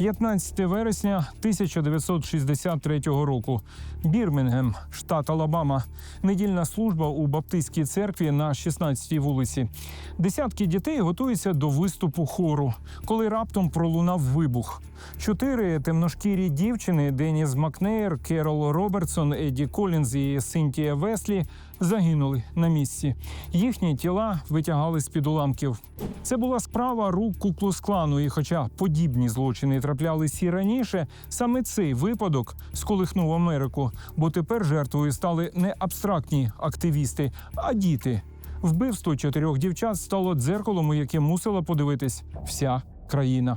15 вересня 1963 року. Бірмінгем, штат Алабама. Недільна служба у Баптистській церкві на 16-й вулиці. Десятки дітей готуються до виступу хору, коли раптом пролунав вибух. Чотири темношкірі дівчини Деніс Макнейр, Керол Робертсон, Едді Колінз і Синтія Веслі загинули на місці. Їхні тіла витягали з під уламків. Це була справа рук Куклус-клану, і хоча подібні злочини траплялись і раніше, саме цей випадок сколихнув Америку, бо тепер жертвою стали не абстрактні активісти, а діти. Вбивство чотирьох дівчат стало дзеркалом, у яке мусила подивитись вся країна.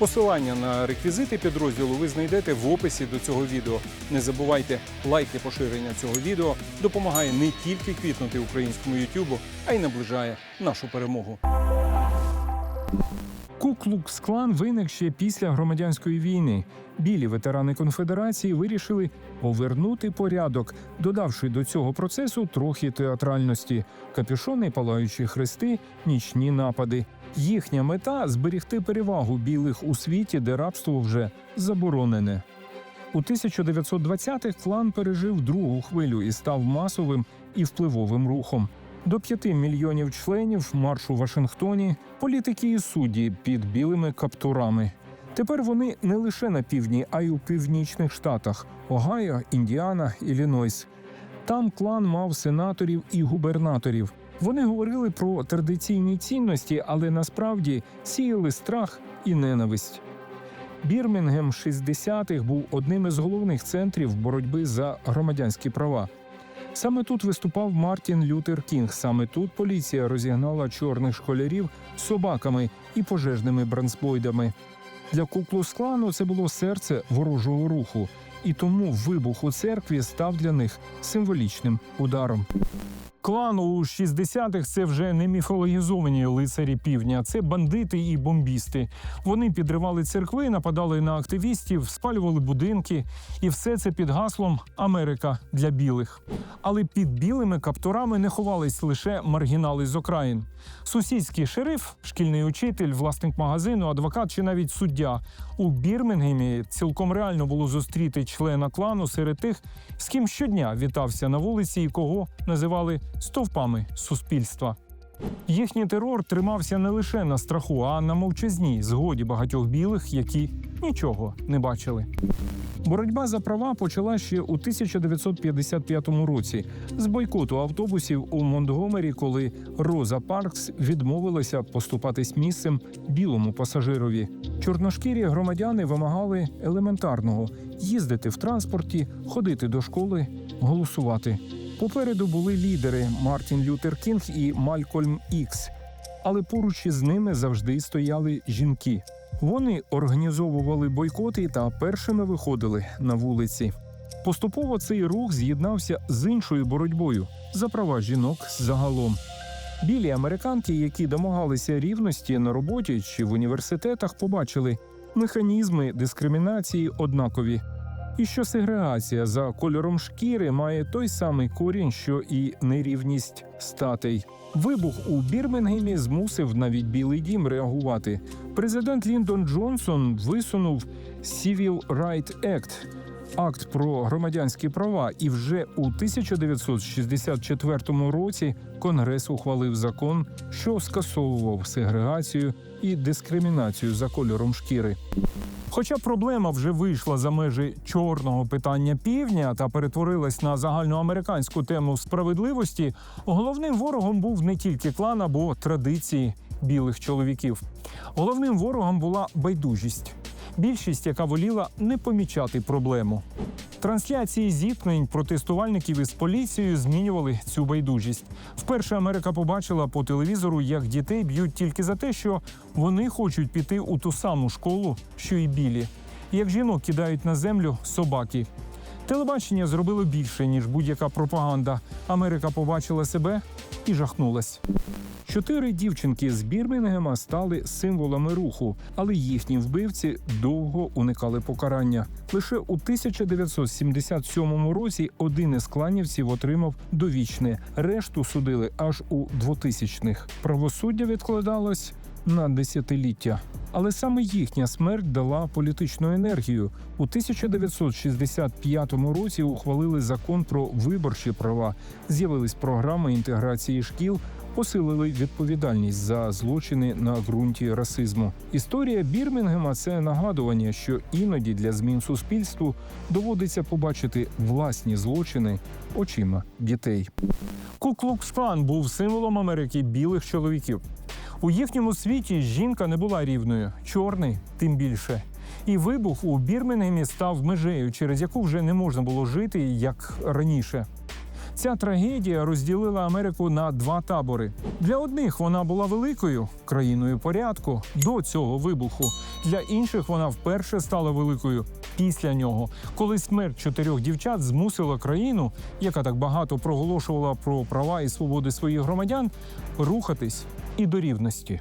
Посилання на реквізити підрозділу ви знайдете в описі до цього відео. Не забувайте, лайк і поширення цього відео допомагає не тільки квітнути українському Ютубу, а й наближає нашу перемогу. Ку-клукс-клан виник ще після громадянської війни. Білі ветерани конфедерації вирішили повернути порядок, додавши до цього процесу трохи театральності: капюшони, палаючі хрести, нічні напади. Їхня мета зберігти перевагу білих у світі, де рабство вже заборонене. У 1920-х клан пережив другу хвилю і став масовим і впливовим рухом. До п'яти мільйонів членів марш у Вашингтоні, політики і судді під білими каптурами. Тепер вони не лише на півдні, а й у північних штатах Огайо, Індіана, Іллінойс. Там клан мав сенаторів і губернаторів. Вони говорили про традиційні цінності, але насправді сіяли страх і ненависть. Бірмінгем 60-х був одним із головних центрів боротьби за громадянські права. Саме тут виступав Мартін Лютер Кінг. Саме тут поліція розігнала чорних школярів собаками і пожежними бронзбойдами. Для Куклус-клану це було серце ворожого руху, і тому вибух у церкві став для них символічним ударом. Клан у 60-х це вже не міфологізовані лицарі півдня, це бандити і бомбісти. Вони підривали церкви, нападали на активістів, спалювали будинки, і все це під гаслом Америка для білих. Але під білими каптурами не ховались лише маргінали з окраїн. Сусідський шериф, шкільний учитель, власник магазину, адвокат чи навіть суддя. У Бірмінгемі цілком реально було зустріти члена клану серед тих, з ким щодня вітався на вулиці і кого називали стовпами суспільства. Їхній терор тримався не лише на страху, а на мовчазній згоді багатьох білих, які нічого не бачили. Боротьба за права почала ще у 1955 році з бойкоту автобусів у Монтгомері, коли Роза Паркс відмовилася поступатись місцем білому пасажирові. Чорношкірі громадяни вимагали елементарного їздити в транспорті, ходити до школи, голосувати. Попереду були лідери Мартін Лютер Кінг і Малькольм Ікс, але поруч із ними завжди стояли жінки. Вони організовували бойкоти та першими виходили на вулиці. Поступово цей рух з'єднався з іншою боротьбою за права жінок загалом. Білі американки, які домагалися рівності на роботі чи в університетах, побачили механізми дискримінації однакові, і що сегрегація за кольором шкіри має той самий корінь, що і нерівність статей. Вибух у Бірмінгемі змусив навіть Білий Дім реагувати. Президент Ліндон Джонсон висунув Civil Right Act – акт про громадянські права, і вже у 1964 році Конгрес ухвалив закон, що скасовував сегрегацію і дискримінацію за кольором шкіри. Хоча проблема вже вийшла за межі чорного питання півдня та перетворилась на загальноамериканську тему справедливості, головним ворогом був не тільки клан або традиції білих чоловіків. Головним ворогом була байдужість. Більшість, яка воліла не помічати проблему. Трансляції зіткнень протестувальників із поліцією змінювали цю байдужість. Вперше Америка побачила по телевізору, як дітей б'ють тільки за те, що вони хочуть піти у ту саму школу, що й білі, як жінок кидають на землю собаки. Телебачення зробило більше, ніж будь-яка пропаганда. Америка побачила себе і жахнулась. Чотири дівчинки з Бірмінгема стали символами руху, але їхні вбивці довго уникали покарання. Лише у 1977 році один із кланівців отримав довічне. Решту судили аж у 2000-х. Правосуддя відкладалось на десятиліття. Але саме їхня смерть дала політичну енергію. У 1965 році ухвалили закон про виборчі права. З'явились програми інтеграції шкіл, посилили відповідальність за злочини на ґрунті расизму. Історія Бірмінгема це нагадування, що іноді для змін суспільству доводиться побачити власні злочини очима дітей. Ку-клукс-клан був символом Америки білих чоловіків. У їхньому світі жінка не була рівною, чорний тим більше. І вибух у Бірмінгемі став межею, через яку вже не можна було жити як раніше. Ця трагедія розділила Америку на два табори. Для одних вона була великою країною порядку до цього вибуху. Для інших вона вперше стала великою після нього, коли смерть чотирьох дівчат змусила країну, яка так багато проголошувала про права і свободи своїх громадян, рухатись і до рівності.